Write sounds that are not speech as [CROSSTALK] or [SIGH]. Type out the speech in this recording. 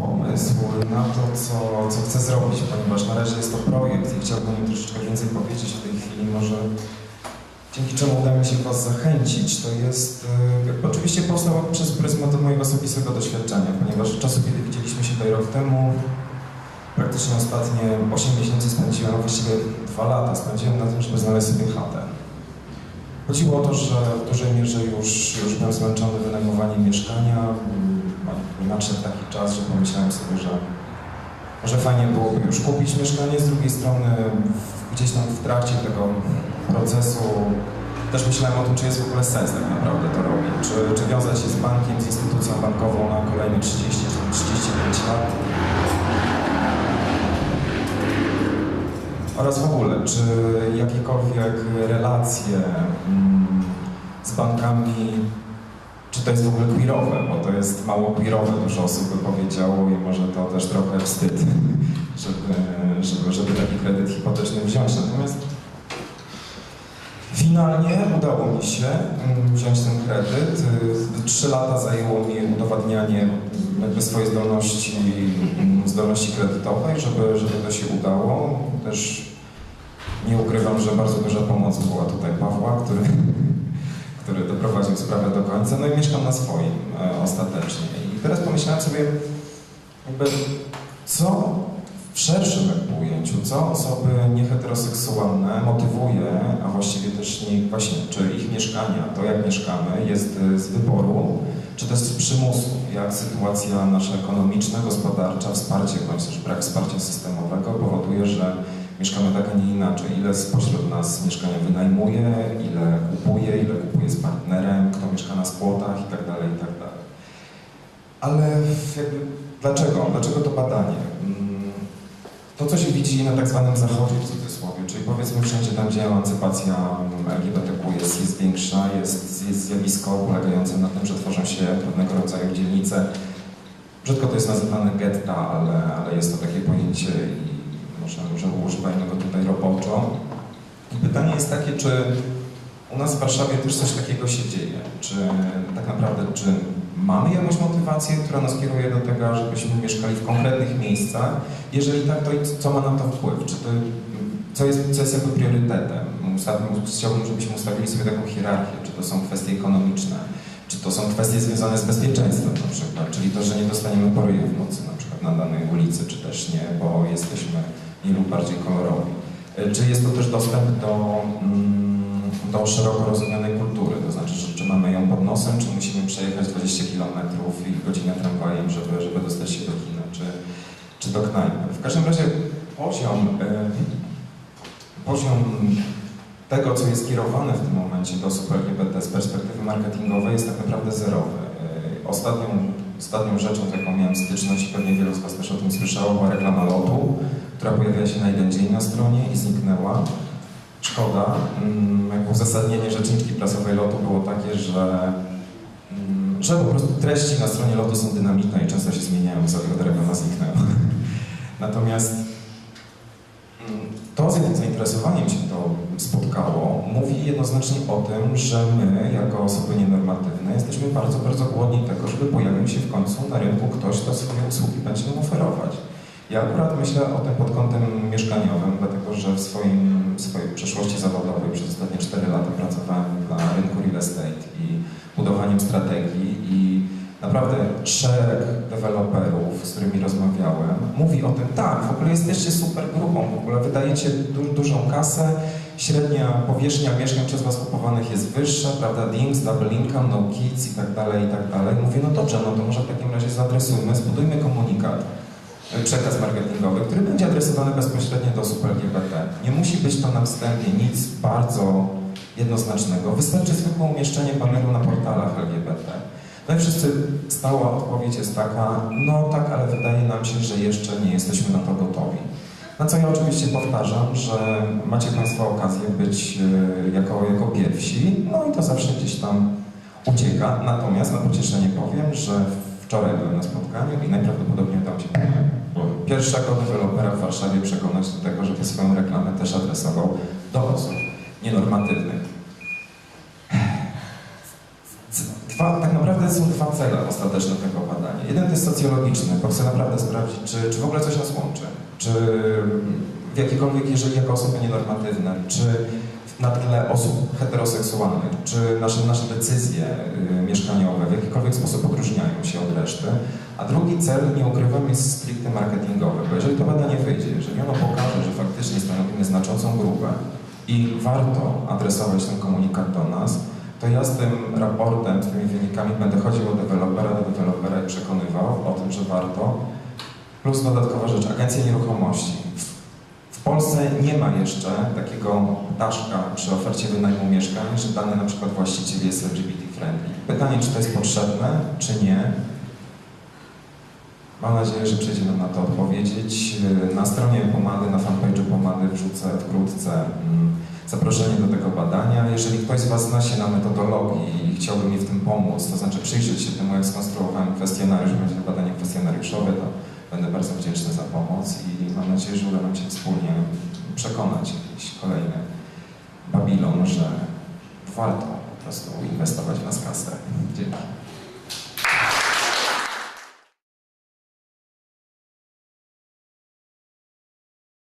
pomysł na to, co, co chcę zrobić, ponieważ na razie jest to projekt i chciałbym troszeczkę więcej powiedzieć w tej chwili, może dzięki czemu uda mi się Was zachęcić. To jest, jakby oczywiście powstał przez pryzmat mojego osobistego doświadczenia, ponieważ od czasu, kiedy widzieliśmy się tutaj rok temu, praktycznie ostatnie 8 miesięcy spędziłem, właściwie 2 lata spędziłem na tym, żeby znaleźć sobie chatę. Chodziło o to, że w dużej mierze już, już byłem zmęczony wynajmowaniem mieszkania. Nadszedł taki czas, że pomyślałem sobie, że może fajnie byłoby już kupić mieszkanie. Z drugiej strony gdzieś tam w trakcie tego procesu też myślałem o tym, czy jest w ogóle sens tak naprawdę to robić. Czy, czy wiązać się z bankiem, z instytucją bankową na kolejne 30 czy 35 lat. Oraz w ogóle, czy jakiekolwiek relacje mm, z bankami, to jest w ogóle queerowe, bo to jest mało queerowe, dużo osób by powiedziało i może to też trochę wstyd, [LAUGHS] żeby, żeby, żeby taki kredyt hipoteczny wziąć. Natomiast finalnie udało mi się mm, wziąć ten kredyt. Y, Trzy lata zajęło mi udowadnianie jakby swojej zdolności, mm, zdolności kredytowej, żeby, żeby to się udało. Też nie ukrywam, że bardzo duża pomoc była tutaj Pawła, który, który doprowadził sprawę do końca. No i mieszkam na swoim e, ostatecznie. I teraz pomyślałem sobie, jakby, co w szerszym ujęciu, co osoby nieheteroseksualne motywuje, a właściwie też nie, właśnie, czy ich mieszkania, to jak mieszkamy, jest e, z wyboru, czy też z przymusu, jak sytuacja nasza ekonomiczna, gospodarcza, wsparcie, bądź też brak wsparcia systemowego powoduje, że mieszkamy tak, a nie inaczej. Ile spośród nas mieszkania wynajmuje, ile kupuje, ile kupuje z partnerem, kto mieszka na spłotach i tak dalej, i tak. Ale jakby, dlaczego? Dlaczego to badanie? Mm, To, co się widzi na tak zwanym zachodzie w cudzysłowie, czyli powiedzmy wszędzie tam, gdzie emancypacja LGBTQ jest, jest większa, jest, jest zjawisko polegające na tym, że tworzą się pewnego rodzaju dzielnice. Brzydko to jest nazywane getta, ale, ale jest to takie pojęcie i może, może używajmy go tutaj roboczo. I pytanie jest takie, czy u nas w Warszawie też coś takiego się dzieje? Czy tak naprawdę, czy mamy jakąś motywację, która nas kieruje do tego, żebyśmy mieszkali w konkretnych miejscach? Jeżeli tak, to co ma na to wpływ? Czy to, co, jest, co jest jakby priorytetem? Ustawmy, chciałbym, żebyśmy ustawili sobie taką hierarchię, czy to są kwestie ekonomiczne, czy to są kwestie związane z bezpieczeństwem na przykład, czyli to, że nie dostaniemy poryju w nocy na przykład na danej ulicy, czy też nie, bo jesteśmy mniej lub bardziej kolorowi. E, Czy jest to też dostęp do, mm, do szeroko rozumianej kultury, to znaczy, czy mamy ją pod nosem, czy musimy przejechać 20 km i godzinę tramwajem, żeby, żeby dostać się do kina, czy, czy do knajpy. W każdym razie poziom, e, poziom tego, co jest kierowane w tym momencie do osób LGBT z perspektywy marketingowej jest tak naprawdę zerowy. E, Ostatnią, ostatnią rzeczą, z jaką miałem styczność, i pewnie wielu z Was też o tym słyszało, była reklama lotu, która pojawiła się na jeden dzień na stronie i zniknęła. Szkoda. Mm, uzasadnienie rzeczniczki prasowej lotu było takie, że, mm, że po prostu treści na stronie lotu są dynamiczne i często się zmieniają, z dlatego reklama zniknęła. [LAUGHS] Natomiast mm, to, z jakim zainteresowaniem się to spotkało, mówi jednoznacznie o tym, że my, jako osoby nienormatywne, jesteśmy bardzo, bardzo głodni tego, żeby pojawił się w końcu na rynku ktoś, kto swoje usługi będzie nam oferować. Ja akurat myślę o tym pod kątem mieszkaniowym, dlatego że w swoim, w swojej przeszłości zawodowej przez ostatnie 4 lata pracowałem na rynku real estate i budowaniem strategii i naprawdę szereg deweloperów, z którymi rozmawiałem, mówi o tym, tak, w ogóle jesteście super grupą, w ogóle wydajecie du dużą kasę, średnia powierzchnia mieszkań przez Was kupowanych jest wyższa, prawda, DINGS, double income, no kids i tak dalej, i tak dalej. Mówię, no dobrze, no to może w takim razie zaadresujmy, zbudujmy komunikat, przekaz marketingowy, który będzie adresowany bezpośrednio do osób LGBT. Nie musi być to na wstępie nic bardzo jednoznacznego. Wystarczy zwykłe umieszczenie panelu na portalach LGBT. No i wszyscy stała odpowiedź jest taka, no tak, ale wydaje nam się, że jeszcze nie jesteśmy na to gotowi. Na co ja oczywiście powtarzam, że macie Państwo okazję być e, jako, jako pierwsi, no i to zawsze gdzieś tam ucieka. Natomiast na pocieszenie powiem, że wczoraj byłem na spotkaniu i najprawdopodobniej tam się pierwszego dewelopera w Warszawie przekonać do tego, żeby swoją reklamę też adresował do osób nienormatywnych. Dwa, tak naprawdę naprawdę są dwa cele ostateczne tego badania. Jeden to jest socjologiczny, bo chcę naprawdę sprawdzić, czy, czy w ogóle coś nas łączy. Czy w jakikolwiek, jeżeli jako osoby nienormatywne, czy na tle osób heteroseksualnych, czy nasze, nasze decyzje y, mieszkaniowe w jakikolwiek sposób odróżniają się od reszty. A drugi cel, nie ukrywam, jest stricte marketingowy, bo jeżeli to badanie wyjdzie, jeżeli ono pokaże, że faktycznie stanowimy znaczącą grupę i warto adresować ten komunikat do nas, to ja z tym raportem, z tymi wynikami będę chodził od dewelopera do dewelopera i przekonywał o tym, że warto. Plus dodatkowa rzecz, agencja nieruchomości. W- W Polsce nie ma jeszcze takiego daszka przy ofercie wynajmu mieszkań, że dany na przykład właściciel jest LGBT friendly. Pytanie, czy to jest potrzebne, czy nie. Mam nadzieję, że przyjdzie nam na to odpowiedzieć. Na stronie Pomady, na fanpage'u Pomady wrzucę wkrótce mm, zaproszenie do tego badania. Jeżeli ktoś z Was zna się na metodologii i chciałby mi w tym pomóc, to znaczy przyjrzeć się temu, jak skonstruowałem kwestionariusz, będzie to badanie kwestionariuszowe, to będę bardzo wdzięczny za pomoc i mam nadzieję, że uda nam się wspólnie przekonać jakiś kolejny Babilon, że warto po prostu inwestować w nas kasę. Dzięki.